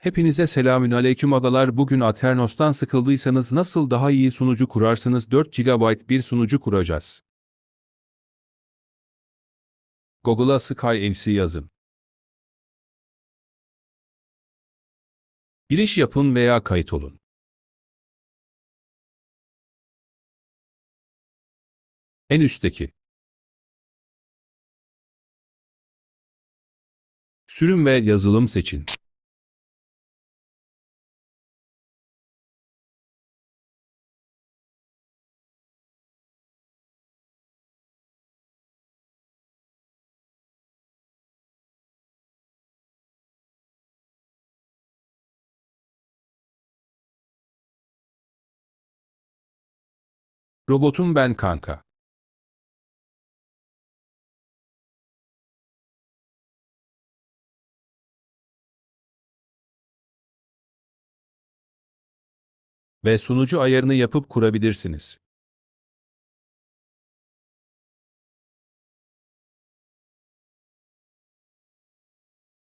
Hepinize selamün aleyküm adalar. Bugün Aternos'tan sıkıldıysanız nasıl daha iyi sunucu kurarsınız 4 GB bir sunucu kuracağız. Google'a SkyMC yazın. Giriş yapın veya kayıt olun. En üstteki. Sürüm ve yazılım seçin. Robotum ben kanka. Ve sunucu ayarını yapıp kurabilirsiniz.